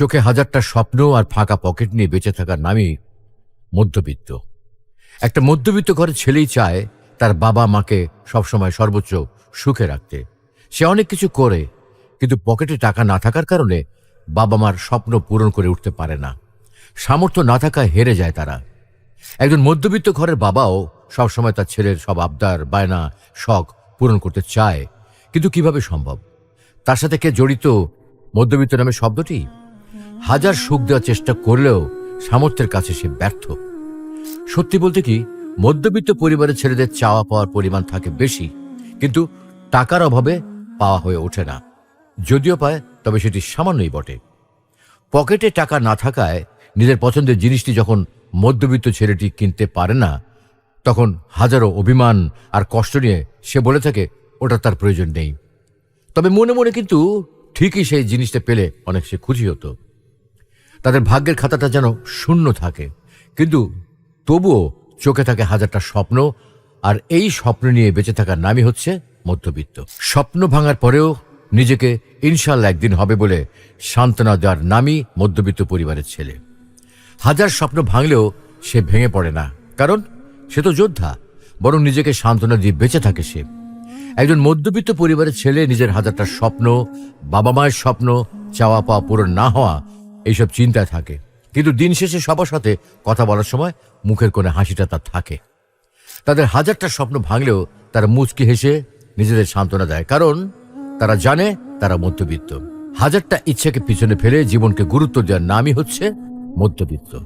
চোখে হাজারটা স্বপ্ন আর ফাঁকা পকেট নিয়ে বেঁচে থাকার নামই মধ্যবিত্ত। একটা মধ্যবিত্ত ঘরের ছেলেই চায় তার বাবা মাকে সবসময় সর্বোচ্চ সুখে রাখতে। সে অনেক কিছু করে, কিন্তু পকেটে টাকা না থাকার কারণে বাবা মার স্বপ্ন পূরণ করে উঠতে পারে না। সামর্থ্য না থাকায় হেরে যায় তারা। একজন মধ্যবিত্ত ঘরের বাবাও সবসময় তার ছেলের সব আবদার, বায়না, শখ পূরণ করতে চায়, কিন্তু কীভাবে সম্ভব? তার সাথে কে জড়িত মধ্যবিত্ত নামে শব্দটি? হাজার সুখ দেওয়ার চেষ্টা করলেও সামর্থ্যের কাছে সে ব্যর্থ। সত্যি বলতে কি, মধ্যবিত্ত পরিবারের ছেলেদের চাওয়া পাওয়ার পরিমাণ থাকে বেশি, কিন্তু টাকার অভাবে পাওয়া হয়ে ওঠে না। যদিও পায়, তবে সেটি সামান্যই বটে। পকেটে টাকা না থাকায় নিজের পছন্দের জিনিসটি যখন মধ্যবিত্ত ছেলেটি কিনতে পারে না, তখন হাজারো অভিমান আর কষ্ট নিয়ে সে বলে থাকে, ওটা তার প্রয়োজন নেই। তবে মনে মনে কিন্তু ঠিকই সেই জিনিসটা পেলে অনেক সে খুশি হতো। তাদের ভাগ্যের খাতাটা যেন শূন্য থাকে। কিন্তু তবুও চোখে থাকে হাজারটা স্বপ্ন, আর এই স্বপ্ন নিয়ে বেঁচে থাকার নামই হচ্ছে মধ্যবিত্ত। স্বপ্ন ভাঙার পরেও নিজেকে ইনশাল্লাহ একদিন হবে বলে সান্ত্বনা দেওয়ার নামই মধ্যবিত্ত পরিবারের ছেলে। হাজার স্বপ্ন ভাঙলেও সে ভেঙে পড়ে না, কারণ সে তো যোদ্ধা, বরং নিজেকে সান্ত্বনা দিয়ে বেঁচে থাকে সে। একজন মধ্যবিত্ত পরিবারের ছেলে নিজের হাজারটা স্বপ্ন, বাবা মায়ের স্বপ্ন চাওয়া পাওয়া পূরণ না হওয়া এইসব চিন্তায় থাকে। কিন্তু দিন শেষে সবার সাথে কথা বলার সময় মুখের কোণে হাসিটা তার থাকে। তাদের হাজারটা স্বপ্ন ভাঙলেও তারা মুচকি হেসে নিজেদের সান্ত্বনা দেয়। কারণ তারা জানে তারা মধ্যবিত্ত। হাজারটা ইচ্ছাকে পিছনে ফেলে জীবনকে গুরুত্ব দেওয়ার নামই হচ্ছে মধ্যবিত্ত।